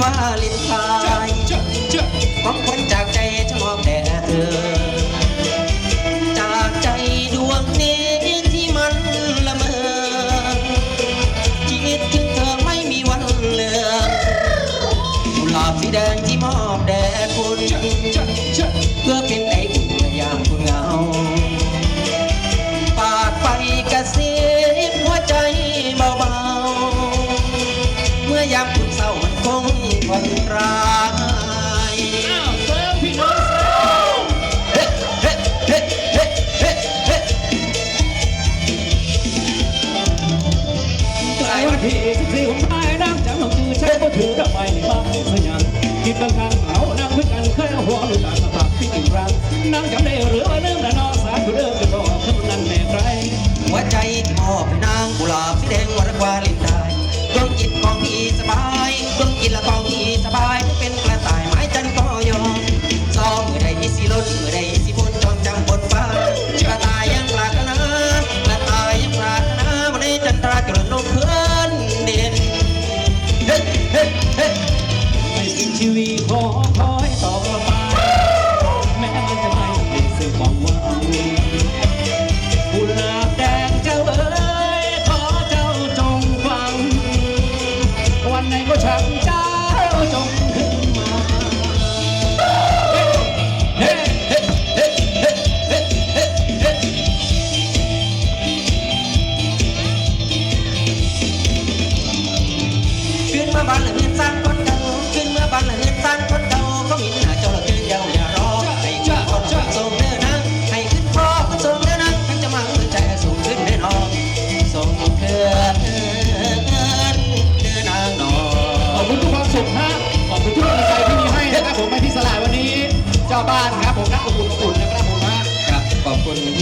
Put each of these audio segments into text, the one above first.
ว่าลินไทน์ขางคนจาก พยันคิดกันกันเอานั่งด้วยกันเคยหัวหรือตาสะพักที่กิ่งรังนั่งจำได้หรือว่าเรื่องละนอสาธุเรือกระบอกคำนั้นแม่ใครหัวใจทอเป็นนางกุหลาบสีแดงวันกว่าลินได้ดวงจิตของพี่สบายดวงจิตละกอง คือามหลังกุหลาบแดงเจ้าเอ๋ยขอเจ้าจงฟัง วันไหนก็ช่าเจ้าจงขึ้นมาเฮ้เฮ้เฮ้เฮ้เฮ้เฮ้เฮ้ขึ้บ้านหลังเงินสั้เฮ้ прикольно.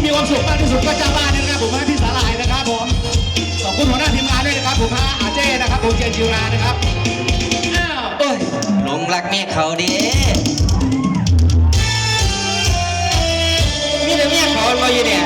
นเคยเอาหัวสุดก็เจ้าบ้านนะครับผมให้พี่สาลายนะครับผมขอบคุณหัวหน้าทีมงานด้วยนะครับผมฮะอาเจ้นะครับผมเจนจิวรานะครับอ้าวโอ้ยหลงรักเมียเขาเด้มีแต่เมียเขามาอยู่เนี่ย